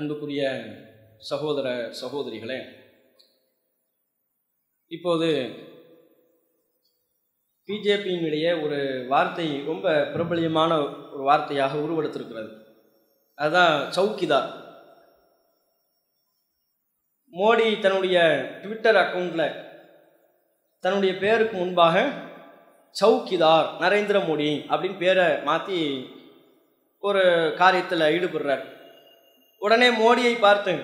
அன்புக்குரிய சகோதர சகோதரிகளே இப்போது பிஜேபியினுடைய ஒரு வார்த்தை ரொம்ப பிரபலியமான ஒரு வார்த்தையாக உருவெடுத்திருக்கிறது. அதுதான் சௌக்கிதார் மோடி தன்னுடைய ட்விட்டர் அக்கௌண்ட்டில் தன்னுடைய பேருக்கு முன்பாக சௌக்கிதார் நரேந்திர மோடி அப்படின்னு பேரை மாற்றி ஒரு காரியத்தில் ஈடுபடுறார். உடனே மோடியை பார்த்து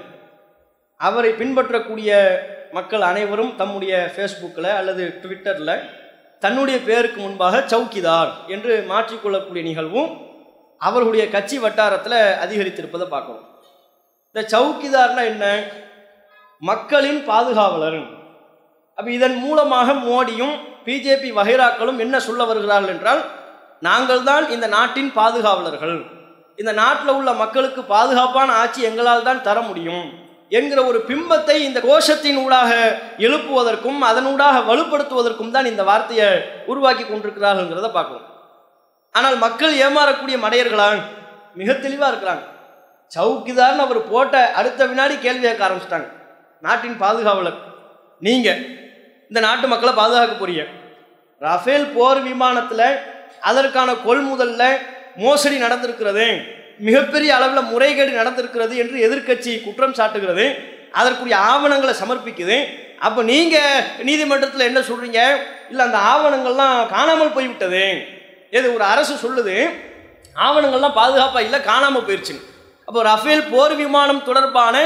அவரை பின்பற்றக்கூடிய மக்கள் அனைவரும் தம்முடைய ஃபேஸ்புக்கில் அல்லது ட்விட்டரில் தன்னுடைய பேருக்கு முன்பாக சௌக்கிதார் என்று மாற்றிக்கொள்ளக்கூடிய நிகழ்வும் அவர்களுடைய கட்சி வட்டாரத்தில் அதிகரித்திருப்பதை பார்க்கணும். இந்த சவுக்கிதார்னா என்ன? மக்களின் பாதுகாவலர். அப்போ இதன் மூலமாக மோடியும் பிஜேபி வகைராக்களும் என்ன சொல்ல வருகிறார்கள் என்றால் நாங்கள் தான் இந்த நாட்டின் பாதுகாவலர்கள். இந்த நாட்டில் உள்ள மக்களுக்கு பாதுகாப்பான ஆட்சி எங்களால் தான் தர முடியும் என்கிற ஒரு பிம்பத்தை இந்த கோஷத்தின் ஊடாக எழுப்புவதற்கும் அதனூடாக வலுப்படுத்துவதற்கும் தான் இந்த வார்த்தையை உருவாக்கி கொண்டிருக்கிறார்கள்ங்கிறத பார்க்கணும். ஆனால் மக்கள் ஏமாறக்கூடிய மடையர்களான் மிக தெளிவாக இருக்கிறாங்க. சவுக்கிதார்னு அவர் போட்ட அடுத்த வினாடி கேள்வி கேட்க ஆரம்பிச்சிட்டாங்க. நாட்டின் பாதுகாவலர் நீங்கள் இந்த நாட்டு மக்களை பாதுகாக்க போறீங்க. ரஃபேல் போர் விமானத்தில் அதற்கான கொள்முதலில் மோசடி நடந்திருக்கிறது மிகப்பெரிய அளவில் முறைகேடு நடந்திருக்கிறது என்று எதிர்க்கட்சி குற்றம் சாட்டுகிறது. அதற்குரிய ஆவணங்களை சமர்ப்பிக்குது. அப்போ நீங்கள் நீதிமன்றத்தில் என்ன சொல்கிறீங்க இல்லை அந்த ஆவணங்கள்லாம் காணாமல் போய்விட்டது. எது ஒரு அரசு சொல்லுது ஆவணங்கள்லாம் பாதுகாப்பாக இல்லை காணாமல் போயிடுச்சு அப்போ ரஃபேல் போர் விமானம் தொடர்பான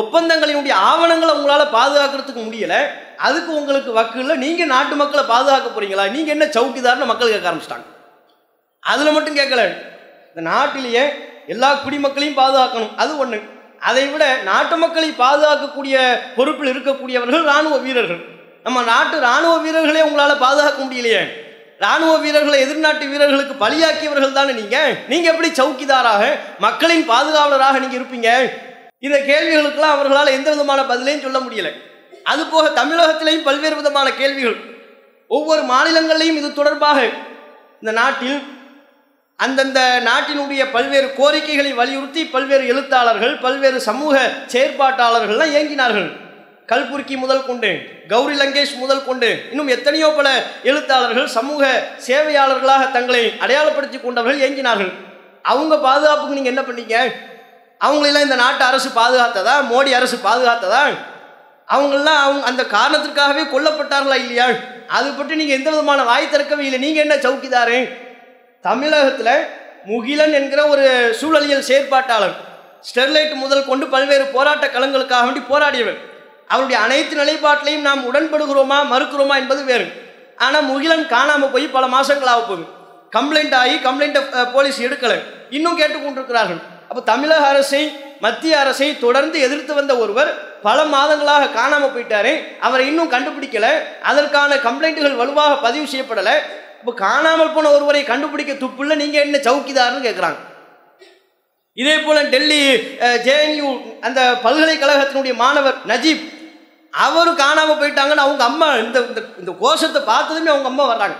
ஒப்பந்தங்களினுடைய ஆவணங்களை உங்களால் பாதுகாக்கிறதுக்கு முடியலை. அதுக்கு உங்களுக்கு வக்கு இல்லை. நீங்கள் நாட்டு மக்களை பாதுகாக்க போகிறீங்களா நீங்கள் என்ன சவுக்கிதார்னு மக்கள் கேட்க ஆரம்பிச்சிட்டாங்க. அதில் மட்டும் கேட்கல. இந்த நாட்டிலேயே எல்லா குடிமக்களையும் பாதுகாக்கணும். அது ஒன்று அதை விட நாட்டு மக்களை பாதுகாக்கக்கூடிய பொறுப்பில் இருக்கக்கூடியவர்கள் இராணுவ வீரர்கள். நம்ம நாட்டு இராணுவ வீரர்களே உங்களால் பாதுகாக்க முடியலையே. இராணுவ வீரர்களை எதிர்நாட்டு வீரர்களுக்கு பலியாக்கியவர்கள் தானே நீங்கள் நீங்கள் எப்படி சவுக்கிதாராக மக்களின் பாதுகாவலராக நீங்கள் இருப்பீங்க? இந்த கேள்விகளுக்கெல்லாம் அவர்களால் எந்த விதமான பதிலையும் சொல்ல முடியல. அது போக தமிழகத்திலையும் பல்வேறு விதமான கேள்விகள். ஒவ்வொரு மாநிலங்களிலையும் இது தொடர்பாக இந்த நாட்டில் அந்தந்த நாட்டினுடைய பல்வேறு கோரிக்கைகளை வலியுறுத்தி பல்வேறு எழுத்தாளர்கள் பல்வேறு சமூக செயற்பாட்டாளர்கள்லாம் இயங்கினார்கள் கல்புர்க்கி முதல் கொண்டு கௌரி லங்கேஷ் முதல் கொண்டு இன்னும் எத்தனையோ பல எழுத்தாளர்கள் சமூக சேவையாளர்களாக தங்களை அடையாளப்படுத்தி கொண்டவர்கள் இயங்கினார்கள் அவங்க பாதுகாப்புக்கு நீங்கள் என்ன பண்ணீங்க? அவங்களெல்லாம் இந்த நாட்டு அரசு பாதுகாத்ததா? மோடி அரசு பாதுகாத்ததா? அவங்களெல்லாம் அவங்க அந்த காரணத்திற்காகவே கொல்லப்பட்டார்களா இல்லையா? அது பற்றி நீங்கள் எந்த விதமான வாய் திறக்கவே இல்லை. நீங்கள் என்ன சவுக்கிதாரு? தமிழகத்தில் முகிலன் என்கிற ஒரு சூழலியல் செயற்பாட்டாளர் ஸ்டெர்லைட் முதல் கொண்டு பல்வேறு போராட்ட களங்களுக்காக வேண்டி போராடியவர். அவருடைய அனைத்து நிலைப்பாட்டிலையும் நாம் உடன்படுகிறோமா மறுக்கிறோமா என்பது வேறு. ஆனால் முகிலன் காணாமல் போய் பல மாதங்களாக போகுது. கம்ப்ளைண்ட் ஆகி கம்ப்ளைண்ட்டை போலீஸ் எடுக்கலை. இன்னும் கேட்டுக்கொண்டிருக்கிறார்கள். அப்போ தமிழக அரசை மத்திய அரசை தொடர்ந்து எதிர்த்து வந்த ஒருவர் பல மாதங்களாக காணாமல் போயிட்டாரு அவரை இன்னும் கண்டுபிடிக்கலை. அதற்கான கம்ப்ளைண்ட்டுகள் வலுவாக பதிவு செய்யப்படலை. இப்போ காணாமல் போன ஒருவரை கண்டுபிடிக்க துப்புள்ள நீங்கள் என்ன சவுக்கிதார்னு கேட்குறாங்க இதே போல டெல்லி ஜேஎன்யூ அந்த பல்கலைக்கழகத்தினுடைய மாணவர் நஜீப் அவரும் காணாமல் போயிட்டாங்கன்னு அவங்க அம்மா இந்த இந்த கோஷத்தை பார்த்ததுமே அவங்க அம்மா வர்றாங்க.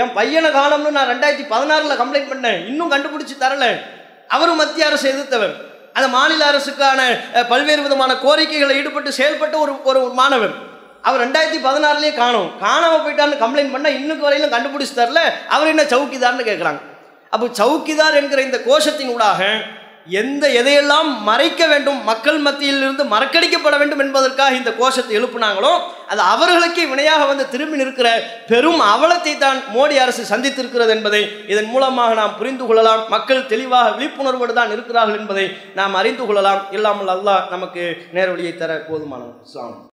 என் பையனை காணோம்னு நான் ரெண்டாயிரத்தி பதினாறில் கம்ப்ளைண்ட் பண்ணேன். இன்னும் கண்டுபிடிச்சி தரல. அவரும் மத்திய அரசு எதிர்த்தவர். அந்த மாநில அரசுக்கான பல்வேறு விதமான கோரிக்கைகளை ஈடுபட்டு செயல்பட்ட ஒரு ஒரு மாணவர். அவர் ரெண்டாயிரத்தி பதினாறுலேயே காணும். காணாமல் போயிட்டான்னு கம்ப்ளைண்ட் பண்ணால் இன்னுக்கு வரையிலும் கண்டுபிடிச்சு தரல. அவர் என்ன சவுக்கிதார்னு கேட்குறாங்க அப்போ சவுக்கிதார் என்கிற இந்த கோஷத்தின் ஊடாக எந்த எதையெல்லாம் மறைக்க வேண்டும் மக்கள் மத்தியிலிருந்து மறக்கடிக்கப்பட வேண்டும் என்பதற்காக இந்த கோஷத்தை எழுப்புனாங்களோ அது அவர்களுக்கே வினையாக வந்து திரும்பி நிற்கிற பெரும் அவலத்தை தான் மோடி அரசு சந்தித்திருக்கிறது என்பதை இதன் மூலமாக நாம் புரிந்து கொள்ளலாம். மக்கள் தெளிவாக விழிப்புணர்வோடு தான் இருக்கிறார்கள் என்பதை நாம் அறிந்து கொள்ளலாம். இல்லாமல் அல்லாஹ் நமக்கு நேர்வழியை தர போதுமான இஸ்லாம்